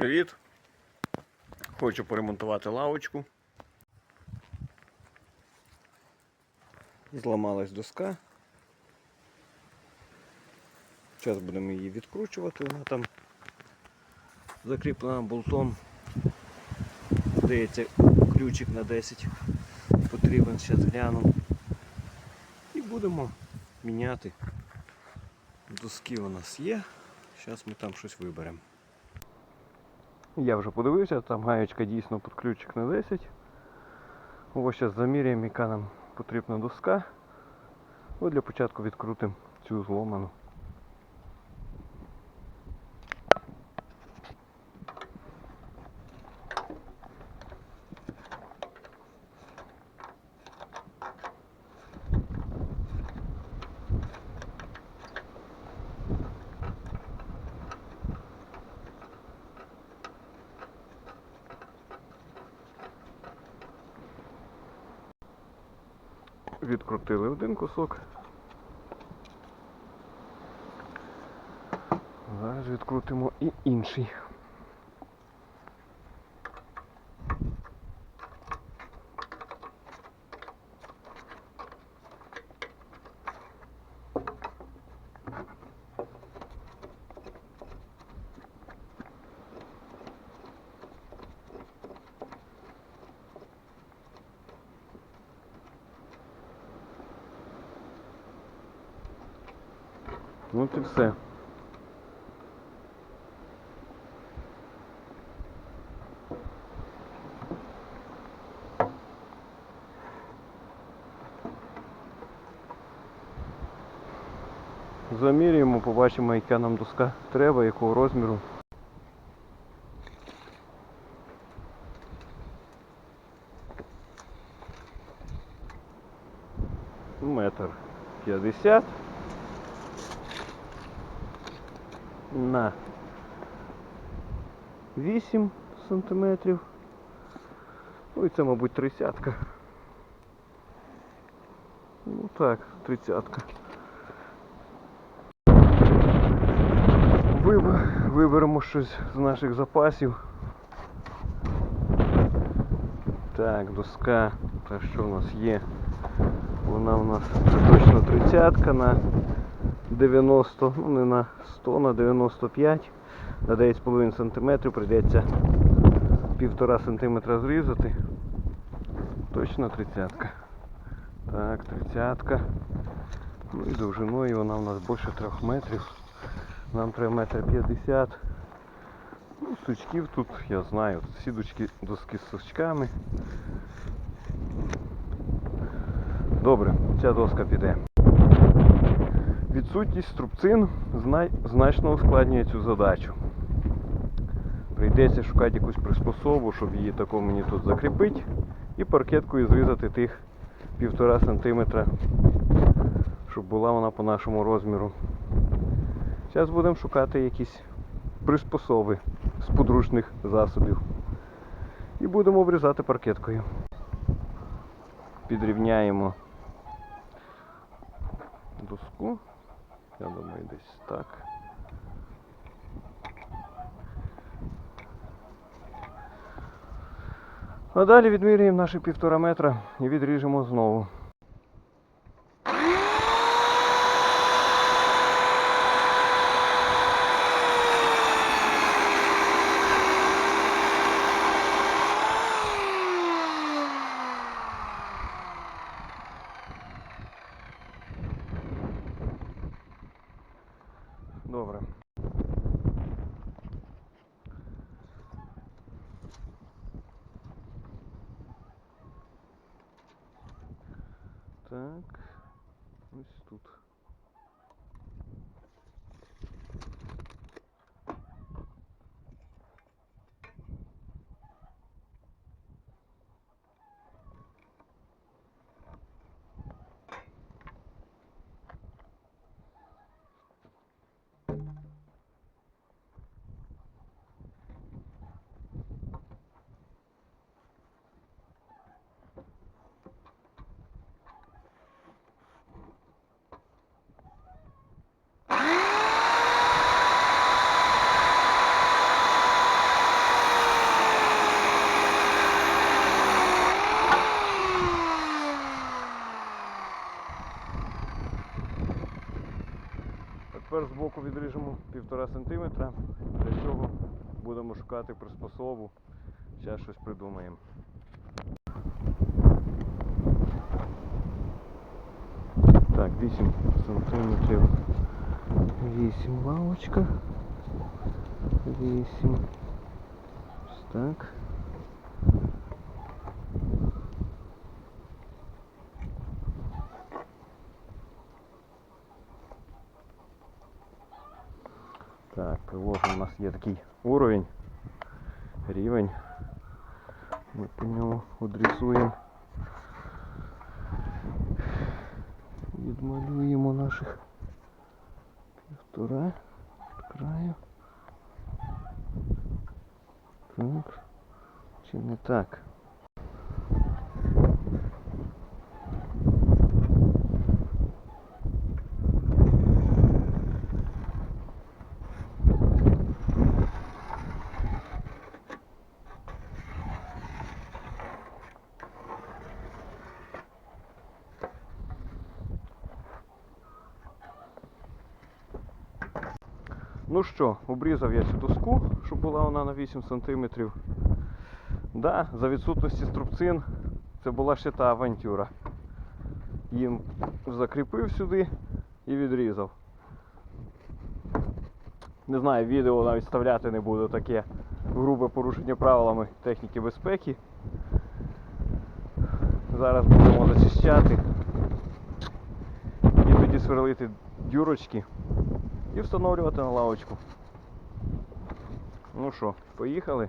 Привіт! Хочу поремонтувати лавочку. Зламалась доска. Зараз будемо її відкручувати, вона там закріплена болтом. Здається, ключик на 10 потрібен, зараз гляну. І будемо міняти. Доски у нас є. Зараз ми там щось виберемо. Я вже подивився, там гаєчка дійсно під ключик на 10. Ось зараз заміряємо, яка нам потрібна доска. От для початку відкрутимо цю зломану. Відкрутили один кусок. Зараз відкрутимо і інший. От і все. Замірюємо, побачимо, яка нам доска треба, якого розміру. Метр п'ятдесят. На 8 сантиметрів. Ну і це, мабуть, тридцятка. Ну так, тридцятка. Виберемо щось з наших запасів. Так, доска, та що у нас є? Вона у нас точно тридцятка на 90, ну не на 100, на 95, на 9,5 см прийдеться 1,5 см зрізати. Точно 30. Так, 30. Ну і довжиною вона у нас більше 3 метрів. Нам треба метр 50. Ну, сучків тут я знаю. Тут всі дочки, доски з сучками. Добре, ця доска піде. Відсутність струбцин значно ускладнює цю задачу. Прийдеться шукати якусь приспособу, щоб її тако мені тут закріпити і паркеткою зрізати тих 1,5 см, щоб була вона по нашому розміру. Зараз будемо шукати якісь приспособи з подручних засобів. І будемо обрізати паркеткою. Підрівняємо доску. Я думаю, десь так. А далі відміряємо наші півтора метра і відріжемо знову. Добре. Відріжемо 1,5 см. Для цього будемо шукати приспособу. Зараз щось придумаємо. Так, 8 сантиметрів. 8 лавочка. 8. Ось так. Так, приложимо, у нас є такий уровень, рівень. Ми по ньому одрисуємо. Відмалюємо наших півтора краю. Так. Чи не так? Ну що, обрізав я цю доску, щоб була вона на 8 см. Да, за відсутності струбцин це була ще та авантюра. Їм закріпив сюди і відрізав. Не знаю, відео навіть вставляти не буду таке грубе порушення правилами техніки безпеки. Зараз будемо зачищати і тоді сверлити дюрочки і встановлювати на лавочку. Ну що, поїхали?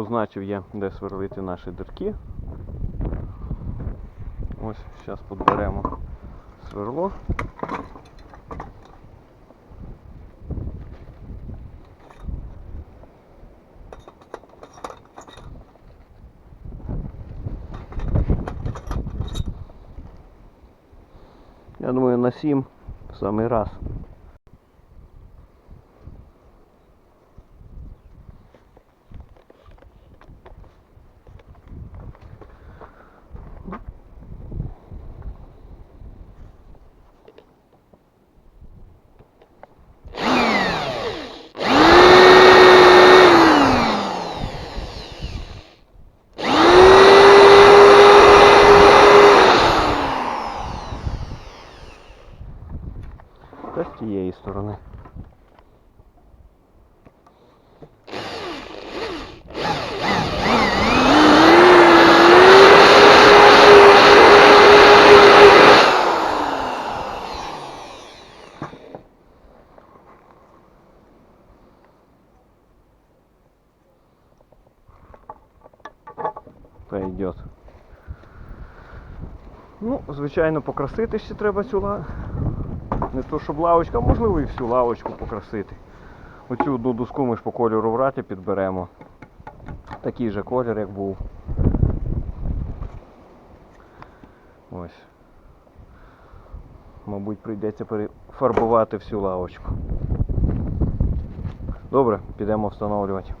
Позначив я, де сверлити наші дирки. Ось, зараз підберемо сверло. Я думаю, на 7 в самий раз. Та з тієї сторони. Пойдет. Ну, звичайно, покрасити ще треба цю ла... Не то, щоб лавочка, а можливо і всю лавочку покрасити. Оцю одну доску ми ж по кольору в раті підберемо. Такий же колір, як був. Ось. Мабуть, прийдеться перефарбувати всю лавочку. Добре, підемо встановлювати.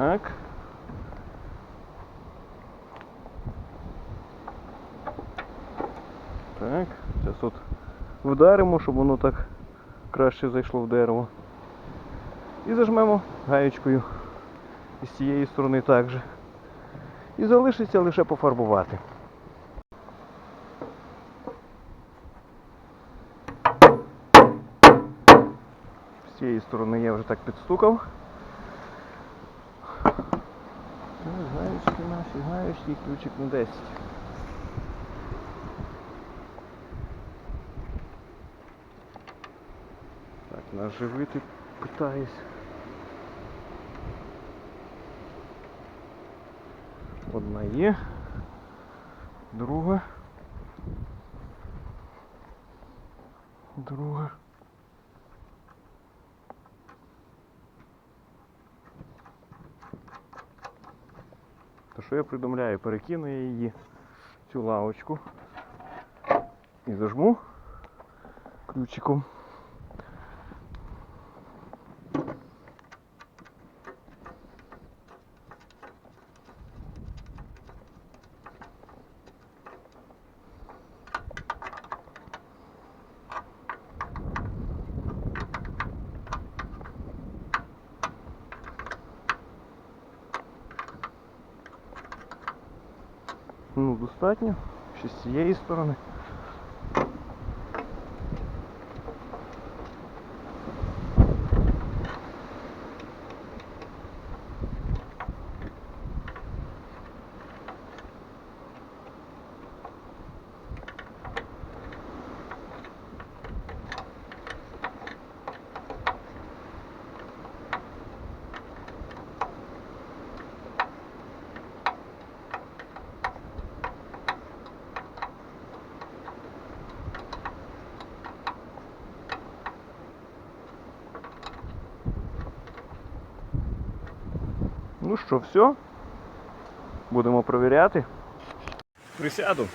Так. Так, зараз тут вдаримо, щоб воно так краще зайшло в дерево. І зажмемо гаєчкою і з цієї сторони також. І залишиться лише пофарбувати. З цієї сторони я вже так підстукав. Гаєчки наші, гаєчки, ключик на 10. Наживити питаюсь. Одна є. Друга. Друга. То що я придумляю? Перекину я її цю лавочку і зажму ключиком. Ну, достатньо. Ще з цієї сторони. Ну що, все? Будемо провіряти. Присяду.